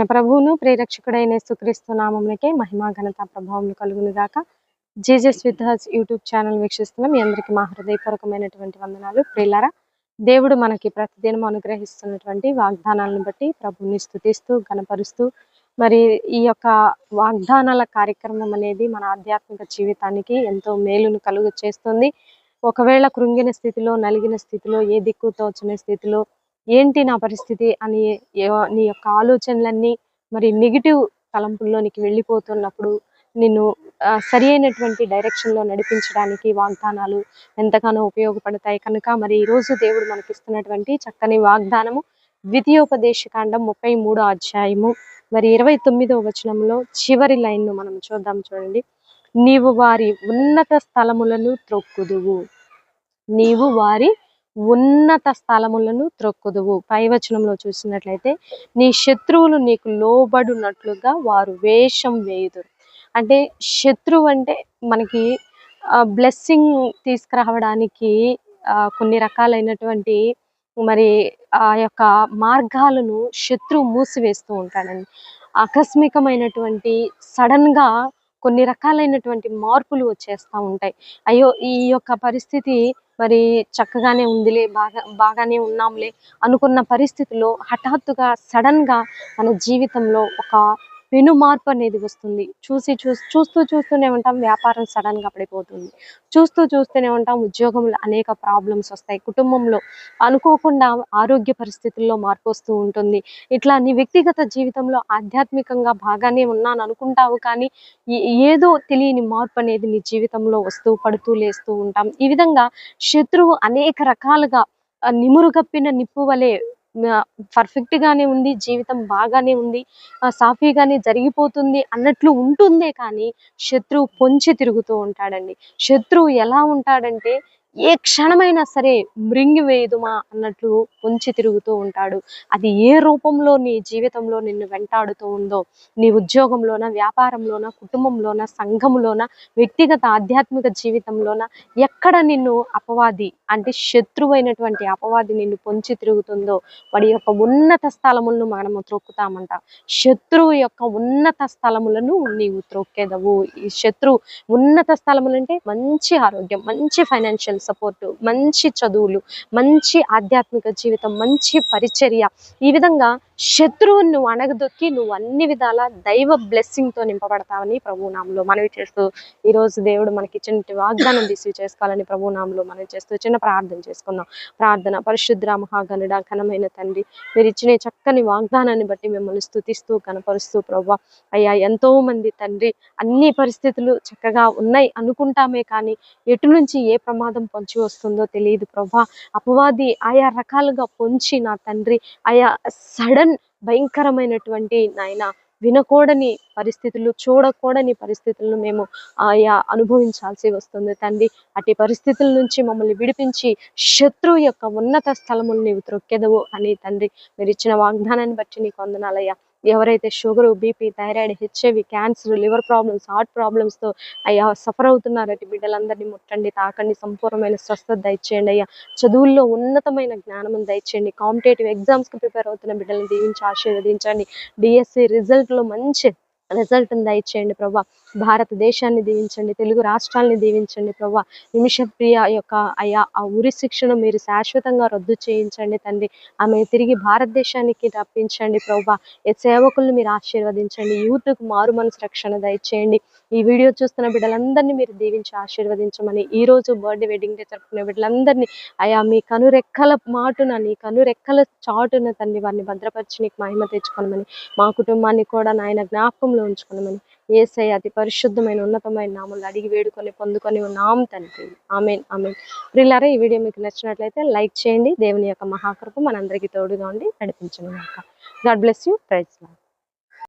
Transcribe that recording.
మన ప్రభువును ప్రేరక్షకుడైన సుక్రీస్తు నామమునకే మహిమా ఘనత ప్రభావం కలుగును గాక Jesus with us YouTube channel వీక్షిస్తున్న మీ అందరికీ మా హృదయపూర్వకమైనటువంటి వందనాలు. ప్రిల్లరా దేవుడు మనకి ప్రతిదినం అనుగ్రహిస్తున్నటువంటి వాగ్దానాలను బట్టి ప్రభుని స్థుతిస్తూ గణపరుస్తూ మరి ఈ యొక్క వాగ్దానాల కార్యక్రమం అనేది మన ఆధ్యాత్మిక జీవితానికి ఎంతో మేలును కలుగు చేస్తుంది ఒకవేళ కృంగిన స్థితిలో నలిగిన స్థితిలో ఏ దిక్కు వచ్చిన స్థితిలో ఏంటి నా పరిస్థితి అని నీ యొక్క ఆలోచనలన్నీ మరి నెగిటివ్ తలంపుల్లోనికి వెళ్ళిపోతున్నప్పుడు నిన్ను సరి అయినటువంటి డైరెక్షన్లో నడిపించడానికి వాగ్దానాలు ఎంతగానో ఉపయోగపడతాయి. కనుక మరి ఈ రోజు దేవుడు మనకి ఇస్తున్నటువంటి చక్కని వాగ్దానము ద్వితీయోపదేశ కాండం ముప్పై మూడో అధ్యాయము. మరి ఇరవై తొమ్మిదో వచనంలో చివరి లైన్ను మనం చూద్దాం చూడండి. నీవు వారి ఉన్నత స్థలములను త్రొక్కుదువు. నీవు వారి ఉన్నత స్థలములను త్రొక్కుదువు. పైవచనంలో చూసినట్లయితే నీ శత్రువులు నీకు లోబడినట్లుగా వారు వేషం వేయుదురు. అంటే శత్రువు అంటే మనకి బ్లెస్సింగ్ తీసుకురావడానికి కొన్ని రకాలైనటువంటి మరి ఆ యొక్క మార్గాలను శత్రువు మూసివేస్తూ ఉంటాడండి. ఆకస్మికమైనటువంటి సడన్గా కొన్ని రకాలైనటువంటి మార్పులు వచ్చేస్తూ ఉంటాయి. అయ్యో ఈ యొక్క పరిస్థితి మరి చక్కగానే ఉందిలే బాగా బాగానే ఉన్నాంలే అనుకున్న పరిస్థితిలో హఠాత్తుగా సడన్గా మన జీవితంలో ఒక పెను మార్పు అనేది వస్తుంది. చూసి చూసి చూస్తూ చూస్తూనే ఉంటాం వ్యాపారం సడన్గా పడిపోతుంది. చూస్తూ చూస్తూనే ఉంటాం ఉద్యోగంలో అనేక ప్రాబ్లమ్స్ వస్తాయి. కుటుంబంలో అనుకోకుండా ఆరోగ్య పరిస్థితుల్లో మార్పు వస్తూ ఉంటుంది. ఇట్లా నీ వ్యక్తిగత జీవితంలో ఆధ్యాత్మికంగా బాగానే ఉన్నాను అనుకుంటావు కానీ ఏ- ఏదో తెలియని మార్పు అనేది నీ జీవితంలో వస్తూ పడుతూ లేస్తూ ఉంటాం. ఈ విధంగా శత్రువు అనేక రకాలుగా నిమురుగప్పిన నిప్పు వలె పర్ఫెక్ట్ గానే ఉంది జీవితం బాగానే ఉంది సాఫీగానే జరిగిపోతుంది అన్నట్లు ఉంటుందే కానీ శత్రువు పొంచి తిరుగుతూ ఉంటాడండి. శత్రువు ఎలా ఉంటాడంటే ఏ క్షణమైనా సరే మృంగివేయుదుమా అన్నట్లు పొంచి తిరుగుతూ ఉంటాడు. అది ఏ రూపంలో నీ జీవితంలో నిన్ను వెంటాడుతూ ఉందో నీ ఉద్యోగంలోన వ్యాపారంలోన కుటుంబంలోన సంఘంలోన వ్యక్తిగత ఆధ్యాత్మిక జీవితంలోన ఎక్కడ నిన్ను అపవాది అంటే శత్రువైనటువంటి అపవాది నిన్ను పొంచి తిరుగుతుందో వాడి యొక్క ఉన్నత స్థలములను మనము త్రొక్కుతామంట. శత్రువు యొక్క ఉన్నత స్థలములను నీవు త్రొక్కేదవు. ఈ శత్రువు ఉన్నత స్థలములు అంటే మంచి ఆరోగ్యం మంచి ఫైనాన్షియల్ సపోర్ట్ మంచి చదువులు మంచి ఆధ్యాత్మిక జీవితం మంచి పరిచర్య. ఈ విధంగా శత్రువుని నువ్వు అణగదొక్కి నువ్వు అన్ని విధాల దైవ బ్లెస్సింగ్తో నింపబడతావని ప్రభునామంలో మనవి చేస్తూ ఈ రోజు దేవుడు మనకి చిన్నటి వాగ్దానం రిసీవ్ చేసుకోవాలని ప్రభునామంలో మనవి చేస్తూ చిన్న ప్రార్థన చేసుకుందాం. ప్రార్థన పరిశుద్ర మహాగణుడ ఘనమైన తండ్రి మీరు ఇచ్చిన చక్కని వాగ్దానాన్ని బట్టి మిమ్మల్ని స్థుతిస్తూ కనపరుస్తూ ప్రభా అయ్యా ఎంతో మంది తండ్రి అన్ని పరిస్థితులు చక్కగా ఉన్నాయి అనుకుంటామే కానీ ఎటు నుంచి ఏ ప్రమాదం పొంచి వస్తుందో తెలియదు ప్రభా. అపవాది ఆయా రకాలుగా పొంచి నా తండ్రి ఆయా సడన్ భయంకరమైనటువంటి నాయన వినకూడని పరిస్థితులు చూడకూడని పరిస్థితులను మేము ఆయా అనుభవించాల్సి వస్తుంది తండ్రి. అటు పరిస్థితుల నుంచి మమ్మల్ని విడిపించి శత్రువు యొక్క ఉన్నత స్థలములు నీవు త్రొక్కెదవు అని తండ్రి. మీరు ఇచ్చిన వాగ్దానాన్ని బట్టి నీకు వందనాలయ్యా. ఎవరైతే sugar BP thyroid HIV cancer liver problems heart ప్రాబ్లమ్స్తో అయ్యా సఫర్ అవుతున్నారు బిడ్డలందరినీ ముట్టండి తాకండి సంపూర్ణమైన స్వస్థత దయచేయండి అయ్యా. చదువుల్లో ఉన్నతమైన జ్ఞానం దయచేయండి. కాంపిటేటివ్ ఎగ్జామ్స్కి ప్రిపేర్ అవుతున్న బిడ్డలను దీవించి ఆశీర్వదించండి. డిఎస్సి రిజల్ట్లో మంచి రిజల్ట్ దయచేయండి ప్రభా భారతదేశాన్ని దీవించండి తెలుగు రాష్ట్రాలని దీవించండి ప్రభా నిమిషప్రియ యొక్క అయా ఆ ఉరి శిక్షను మీరు శాశ్వతంగా రద్దు చేయించండి తండ్రి. ఆమె తిరిగి భారతదేశానికి రప్పించండి ప్రభా సేవకులను మీరు ఆశీర్వదించండి యూత్కు మారు మనసు రక్షణ దయచేయండి. ఈ వీడియో చూస్తున్న బిడ్డలందరినీ మీరు దీవించి ఆశీర్వదించమని ఈ రోజు బర్త్డే వెడ్డింగ్ డే జరుపుకునే బిడ్డలందరినీ అయా మీ కనురెక్కల మాటున నీ కనురెక్కల చాటున తండ్రి వారిని భద్రపరిచి నీకు మహిమ తెచ్చుకోనమని మా కుటుంబాన్ని కూడా నాయన జ్ఞాపకంలో ఉంచుకోనమని ఏసై అతి పరిశుద్ధమైన ఉన్నతమైన నామలు అడిగి వేడుకొని పొందుకొని ఉన్నాం తండ్రి. Amen amen. ప్రిల్లారా ఈ వీడియో మీకు నచ్చినట్లయితే లైక్ చేయండి. దేవుని యొక్క మహాకృప మనందరికీ తోడుగా ఉండి నడిపించను గాడ్ బ్లెస్ యూ. ప్రైజ్